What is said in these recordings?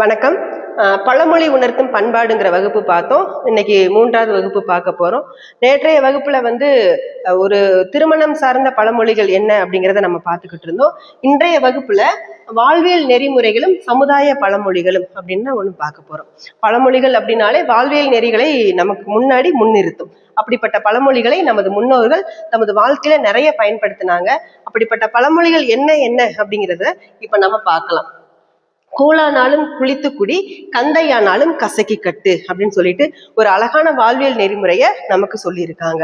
வணக்கம். பழமொழி உணர்த்தும் பண்பாடுங்கிற வகுப்பு பார்த்தோம். இன்னைக்கு மூன்றாவது வகுப்பு பார்க்க போறோம். நேற்றைய வகுப்புல வந்து ஒரு திருமணம் சார்ந்த பழமொழிகள் என்ன அப்படிங்கிறத நம்ம பார்த்துக்கிட்டு இருந்தோம். இன்றைய வகுப்புல வாழ்வியல் நெறிமுறைகளும் சமுதாய பழமொழிகளும் அப்படின்னு ஒன்று பார்க்க போறோம். பழமொழிகள் அப்படின்னாலே வாழ்வியல் நெறிகளை நமக்கு முன்னாடி முன்னிறுத்தும். அப்படிப்பட்ட பழமொழிகளை நமது முன்னோர்கள் நமது வாழ்க்கையில நிறைய பயன்படுத்தினாங்க. அப்படிப்பட்ட பழமொழிகள் என்ன என்ன அப்படிங்கிறத இப்ப நம்ம பார்க்கலாம். கூழானாலும் குளித்து குடி கந்தையானாலும் கசக்கி கட்டு அப்படின்னு சொல்லிட்டு ஒரு அழகான வாழ்வியல் நெறிமுறைய நமக்கு சொல்லியிருக்காங்க.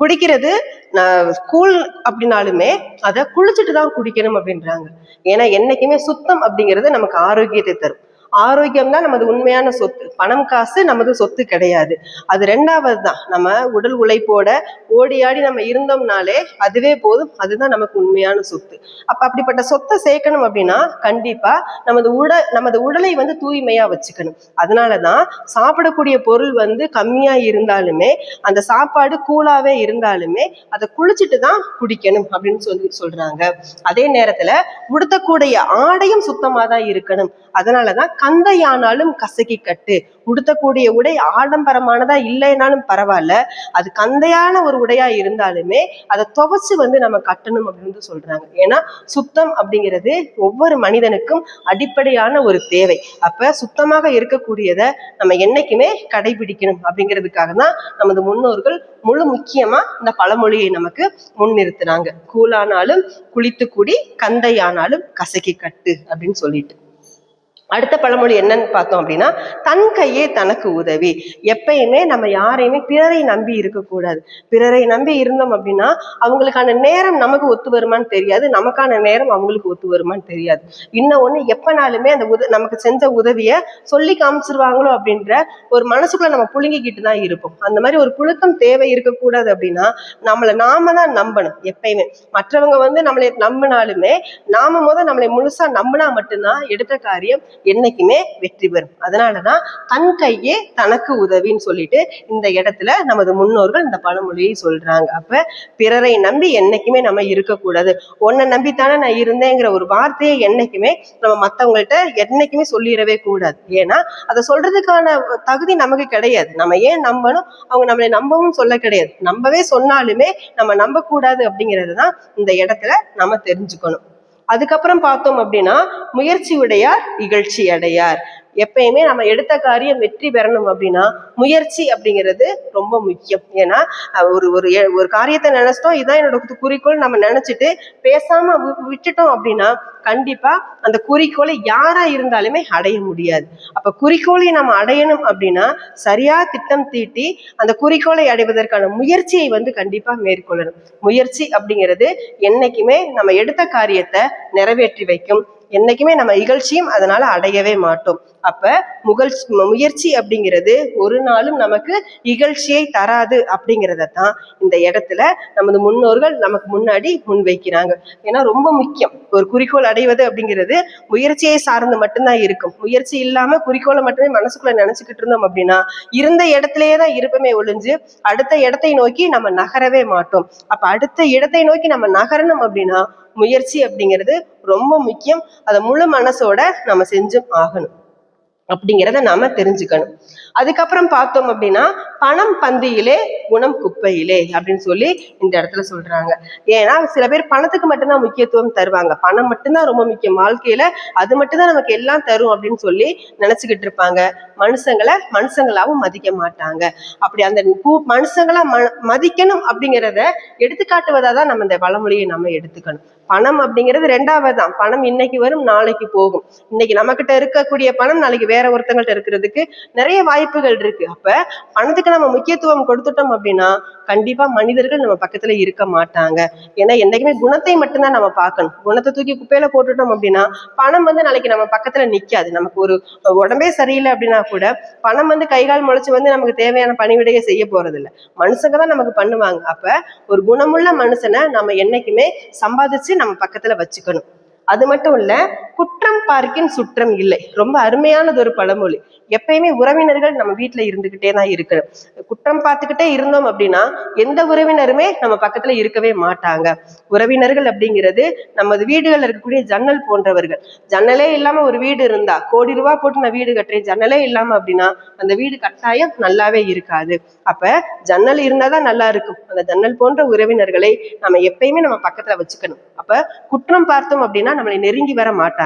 குடிக்கிறது நான் கூழ் அப்படின்னாலுமே அதை குளிச்சுட்டு தான் குடிக்கணும் அப்படின்றாங்க. ஏன்னா என்னைக்குமே சுத்தம் அப்படிங்கிறது நமக்கு ஆரோக்கியத்தை தரும். ஆரோக்கியம் தான் நமது உண்மையான சொத்து. பணம் காசு நமது சொத்து கிடையாது. அது ரெண்டாவது தான் நம்ம உடல் உழைப்போட ஓடி ஆடி நம்ம இருந்தோம்னாலே அதுவே போதும். அதுதான் நமக்கு உண்மையான சொத்து. அப்ப அப்படிப்பட்ட சொத்தை சேர்க்கணும் அப்படின்னா கண்டிப்பா நமது உட நமது உடலை வந்து தூய்மையா வச்சுக்கணும். அதனாலதான் சாப்பிடக்கூடிய பொருள் வந்து கம்மியா இருந்தாலுமே அந்த சாப்பாடு கூலாவே இருந்தாலுமே அதை குளிச்சுட்டு தான் குடிக்கணும் அப்படின்னு சொல்லி சொல்றாங்க. அதே நேரத்துல உடுத்தக்கூடிய ஆடையும் சுத்தமா தான் இருக்கணும். அதனாலதான் கந்தையானாலும் கசக்கி கட்டு உடுத்தக்கூடிய உடை ஆடம்பரமானதா இல்லைனாலும் பரவாயில்ல. அது கந்தையான ஒரு உடையா இருந்தாலுமே அதை துவைச்சு வந்து நம்ம கட்டணும் அப்படின்னு வந்து சொல்றாங்க. ஏன்னா சுத்தம் அப்படிங்கிறது ஒவ்வொரு மனிதனுக்கும் அடிப்படையான ஒரு தேவை. அப்ப சுத்தமாக இருக்கக்கூடியதை நம்ம என்னைக்குமே கடைபிடிக்கணும் அப்படிங்கிறதுக்காக தான் நமது முன்னோர்கள் முழு முக்கியமா இந்த பழமொழியை நமக்கு முன்னிறுத்துனாங்க. கூலானாலும் குளித்து கூடி கந்தையானாலும் கசக்கி கட்டு அப்படின்னு சொல்லிட்டு. அடுத்த பழமொழி என்னன்னு பார்த்தோம் அப்படின்னா தன் கையே தனக்கு உதவி. எப்பயுமே நம்ம யாரையுமே பிறரை நம்பி இருக்கக்கூடாது பிறரை நம்பி இருந்தோம் அப்படின்னா அவங்களுக்கான நேரம் நமக்கு ஒத்து வருமான்னு தெரியாது. நமக்கான நேரம் அவங்களுக்கு ஒத்து வருமான்னு தெரியாது. இன்னும் ஒன்று எப்பனாலுமே அந்த உத நமக்கு செஞ்ச உதவியை சொல்லி காமிச்சிருவாங்களோ அப்படின்ற ஒரு மனசுக்குள்ள நம்ம புழுங்கிக்கிட்டு தான் இருப்போம். அந்த மாதிரி ஒரு புழுக்கம் தேவை இருக்கக்கூடாது அப்படின்னா நம்மளை நாம தான் நம்பணும் எப்பயுமே. மற்றவங்க வந்து நம்மளை நம்பினாலுமே நாம முத நம்மளை முழுசா நம்பினா மட்டும்தான் எடுத்த காரியம் என்னைக்குமே வெற்றி பெறும். அதனாலதான் தன் கையே தனக்கு உதவின்னு சொல்லிட்டு இந்த இடத்துல நமது முன்னோர்கள் இந்த பழமொழியை சொல்றாங்க. அப்ப பிறரை நம்பி என்னைக்குமே நம்ம இருக்கக்கூடாது. உன்னை நம்பித்தானே நான் இருந்தேங்கிற ஒரு வார்த்தையை என்னைக்குமே நம்ம மற்றவங்கள்ட்ட என்னைக்குமே சொல்லிடவே கூடாது. ஏன்னா அதை சொல்றதுக்கான தகுதி நமக்கு கிடையாது. நம்ம ஏன் நம்பணும்? அவங்க நம்மளை நம்பவும் சொல்ல கிடையாது. நம்பவே சொன்னாலுமே நம்ம நம்பக்கூடாது அப்படிங்கிறது தான் இந்த இடத்துல நம்ம தெரிஞ்சுக்கணும். அதுக்கப்புறம் பார்த்தோம் அப்படின்னா முயற்சி உடையார் இகழ்ச்சி அடையார் எப்பயுமே நம்ம எடுத்த காரியம் வெற்றி பெறணும் அப்படின்னா முயற்சி அப்படிங்கிறது ரொம்ப முக்கியம். ஏன்னா ஒரு ஒரு ஒரு காரியத்தை நினைச்சிட்டோம் இதுதான் என்னோட குறிக்கோள் நம்ம நினைச்சிட்டு பேசாம விட்டுட்டோம் அப்படின்னா கண்டிப்பா அந்த குறிக்கோளை யாரா இருந்தாலுமே அடைய முடியாது. அப்ப குறிக்கோளை நம்ம அடையணும் அப்படின்னா சரியா திட்டம் தீட்டி அந்த குறிக்கோளை அடைவதற்கான முயற்சியை வந்து கண்டிப்பா மேற்கொள்ளணும். முயற்சி அப்படிங்கிறது என்னைக்குமே நம்ம எடுத்த காரியத்தை நிறைவேற்றி வைக்கும். என்னைக்குமே நம்ம இகழ்ச்சியும் அதனால அடையவே மாட்டோம். அப்ப முகல் முயற்சி அப்படிங்கிறது ஒரு நாளும் நமக்கு இகழ்ச்சியை தராது அப்படிங்கிறத தான் இந்த இடத்துல நமது முன்னோர்கள் நமக்கு முன்னாடி முன்வைக்கிறாங்க. ஏன்னா ரொம்ப முக்கியம். ஒரு குறிக்கோள் அடைவது அப்படிங்கிறது முயற்சியை சார்ந்து மட்டும்தான் இருக்கும். முயற்சி இல்லாம குறிக்கோளை மட்டுமே மனசுக்குள்ள நினைச்சுக்கிட்டு இருந்தோம் அப்படின்னா இருந்த இடத்துலயே தான் இருப்பமே ஒழிஞ்சு அடுத்த இடத்தை நோக்கி நம்ம நகரவே மாட்டோம். அப்ப அடுத்த இடத்தை நோக்கி நம்ம நகரணும் அப்படின்னா முயற்சி அப்படிங்கிறது ரொம்ப முக்கியம். அதை முழு மனசோட நம்ம செஞ்சும் ஆகணும். அப்படிங்கிறத நாம தெரிஞ்சுக்கணும். அதுக்கப்புறம் பார்த்தோம் அப்படின்னா பணம் பந்தியிலே குணம் குப்பையிலே அப்படின்னு சொல்லி இந்த இடத்துல சொல்றாங்க. ஏன்னா சில பேர் பணத்துக்கு மட்டும்தான் முக்கியத்துவம் தருவாங்க. பணம் மட்டும்தான் ரொம்ப முக்கியம். வாழ்க்கையில அது மட்டும்தான் நமக்கு எல்லாம் தரும் அப்படின்னு சொல்லி நினைச்சுக்கிட்டு இருப்பாங்க. மனுஷங்களை மனுஷங்களாவும் மதிக்க மாட்டாங்க. அப்படி அந்த மனுஷங்களா ம மதிக்கணும் அப்படிங்கிறத எடுத்துக்காட்டுவதா தான் நம்ம இந்த பழமொழியை நம்ம எடுத்துக்கணும். பணம் அப்படிங்கிறது ரெண்டாவது தான் பணம் இன்னைக்கு வரும் நாளைக்கு போகும். இன்னைக்கு நம்மகிட்ட இருக்கக்கூடிய பணம் நாளைக்கு வேற வேற ஒருத்தங்கள்ட்ட இருக்கிறதுக்கு நிறைய வாய்ப்புகள் இருக்கு. அப்ப பணத்துக்கு நம்ம முக்கியத்துவம் கொடுத்துட்டோம் அப்படின்னா கண்டிப்பா மனிதர்கள் நம்ம பக்கத்துல இருக்க மாட்டாங்க. ஏன்னா என்னைக்குமே குணத்தை மட்டும்தான் நம்ம பார்க்கணும். குணத்தை தூக்கி குப்பையில போட்டுட்டோம் அப்படின்னா பணம் வந்து நாளைக்கு நம்ம பக்கத்துல நிக்காது. நமக்கு ஒரு உடம்பே சரியில்லை அப்படின்னா கூட பணம் வந்து கை கால் முளைச்சு வந்து நமக்கு தேவையான பணிவிடையை செய்ய போறது இல்லை மனுஷங்க தான் நமக்கு பண்ணுவாங்க. அப்ப ஒரு குணமுள்ள மனுஷனை நம்ம என்னைக்குமே சம்பாதிச்சு நம்ம பக்கத்துல வச்சுக்கணும். அது மட்டும் இல்ல குற்றம் பார்க்கின் சுற்றம் இல்லை. ரொம்ப அருமையானது ஒரு பழமொழி. எப்பயுமே உறவினர்கள் நம்ம வீட்டுல இருந்துகிட்டே தான் இருக்கணும். குற்றம் பார்த்துக்கிட்டே இருந்தோம் அப்படின்னா எந்த உறவினருமே நம்ம பக்கத்துல இருக்கவே மாட்டாங்க. உறவினர்கள் அப்படிங்கிறது நமது வீடுகள்ல இருக்கக்கூடிய ஜன்னல் போன்றவர்கள். ஜன்னலே இல்லாம ஒரு வீடு இருந்தா கோடி ரூபாய் போட்டு நான் வீடு கட்டுறேன் ஜன்னலே இல்லாம அப்படின்னா அந்த வீடு கட்டாயம் நல்லாவே இருக்காது. அப்ப ஜன்னல் இருந்தாதான் நல்லா இருக்கும். அந்த ஜன்னல் போன்ற உறவினர்களை நம்ம எப்பயுமே நம்ம பக்கத்துல வச்சுக்கணும். அப்ப குற்றம் பார்த்தோம் அப்படின்னா நம்மளை நெருங்கி வர மாட்டாங்க.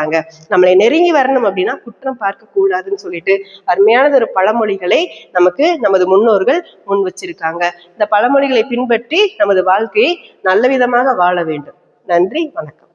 நம்மளை நெருங்கி வரணும் அப்படின்னா குற்றம் பார்க்க கூடாதுன்னு சொல்லிட்டு அருமையானது ஒரு பழமொழிகளை நமக்கு நமது முன்னோர்கள் முன் வச்சிருக்காங்க. இந்த பழமொழிகளை பின்பற்றி நமது வாழ்க்கையை நல்ல விதமாக வாழ வேண்டும். நன்றி வணக்கம்.